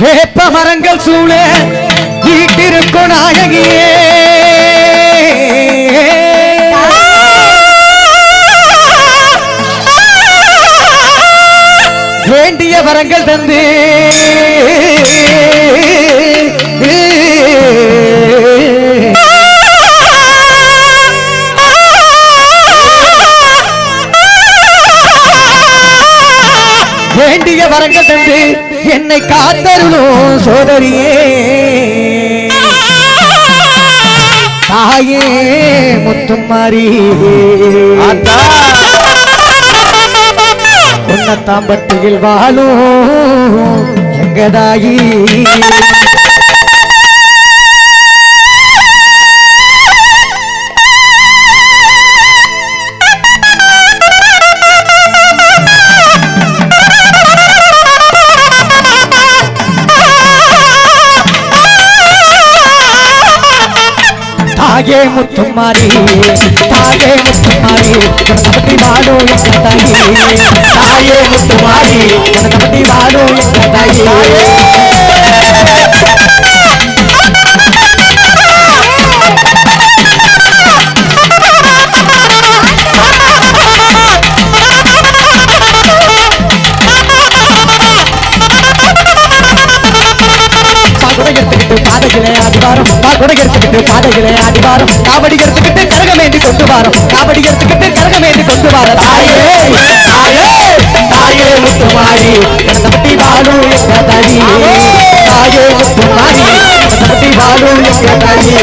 வேப்ப மரங்கள் சூழ வீட்டிருக்கும் நாயகியே. வேண்டிய வரங்கள் தந்து. தந்து என்னை காத்தருளும் சோதரியே. தாயே முத்துமாரி உன்னத்தாம்பட்டியில் வாழும் எங்கதாயி? தாயே முத்துமாரி தாயே முத்துமாரி கபடி வாடோ எங்க தாயி. தாயே முத்துமாரி கபடி வாடோ எங்க தாயி. எடுத்துக்கிட்டு பாதையிலே அடிவாரம் காவடி எடுத்துக்கிட்டு கரகமேந்தி கொண்டு வாரம். காவடி எடுத்துக்கிட்டு கரகமேந்தி கொண்டு வார தாயே தாயே தாயே முத்துமாரி. கபடி வாடோ எங்க தாயி தாயே முத்துமாரி. வாடோ எங்க தாயி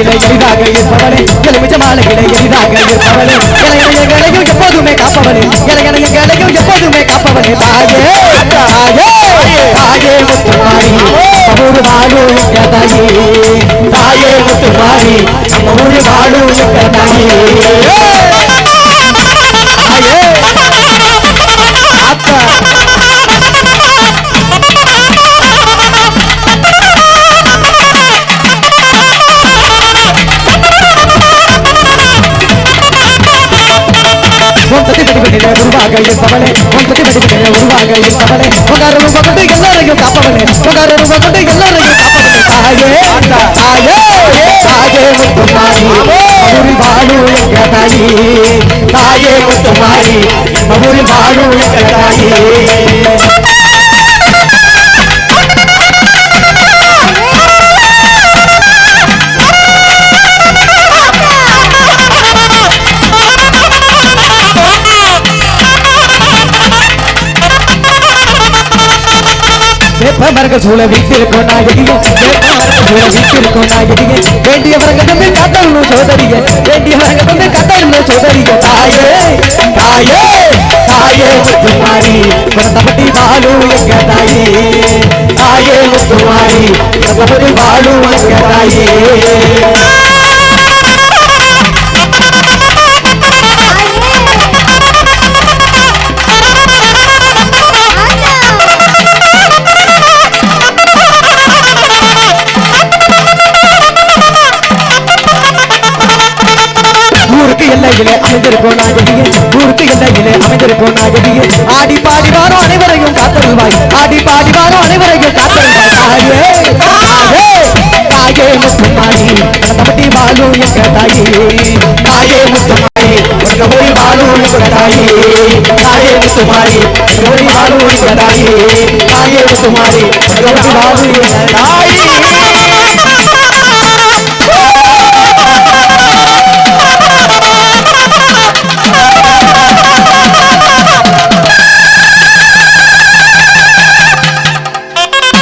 எலுமிச்ச எளிதாக இருப்பவனே. எலுமிச்ச மாலைகளை எளிதாக இருப்பவனே. இளைஞர்களையும் எப்போதுமே காப்பவனே. உன் பத்தி உருவாக இருப்பவளே உன் பத்தி படிப்பிலே உருவாக இருப்பவளே உங்கார ரூப கொண்டு எல்லாரையும் காப்பவளே உங்கார ரூப கொண்டு எல்லாரையும் காப்பவளே தாயே தாயே தாயே முத்துமாரி மதுரி வாழு எங்க தாயி தாயே முத்துமாரி மதுரி வாழு எங்க உலக சூழ வீட்டிற்கும் நாயகியே. வேப்பமரங்கள் சூழ வீட்டிற்கும் நாயகியே. வேண்டியவரங்க வந்து கத்தணும் சோதரிய. வேண்டியவரங்க தந்து கத்தணும் சோதரிய. தாயே தாயே தாயே முத்துமாரி குழந்தபட்டி வாழு எங்க தாயே? தாயே முத்துமாரி குழந்தபட்டி வாழு எங்க தாயே? எல்லையிலே அமைந்திருக்கும் நாயகியே ஊருக்கு எல்லையிலே அமைந்திருக்கும் நாயகியே ஆடி பாடி வாரோ அனைவரையும் காத்தருள்வாய். ஆடி பாடி வாரோ அனைவரையும் காத்தருள்வாய். தாயே தாயே தாயே முத்துமாரி கபடி வாழும் எங்க தாயே? தாயே முத்துமாரி எங்க போய் வாழும் எங்க தாயே? தாயே முத்துமாரி எங்க போய் வாழும் எங்க தாயே? தாயே முத்துமாரி எங்க போய் வாழும் எங்க தாயே?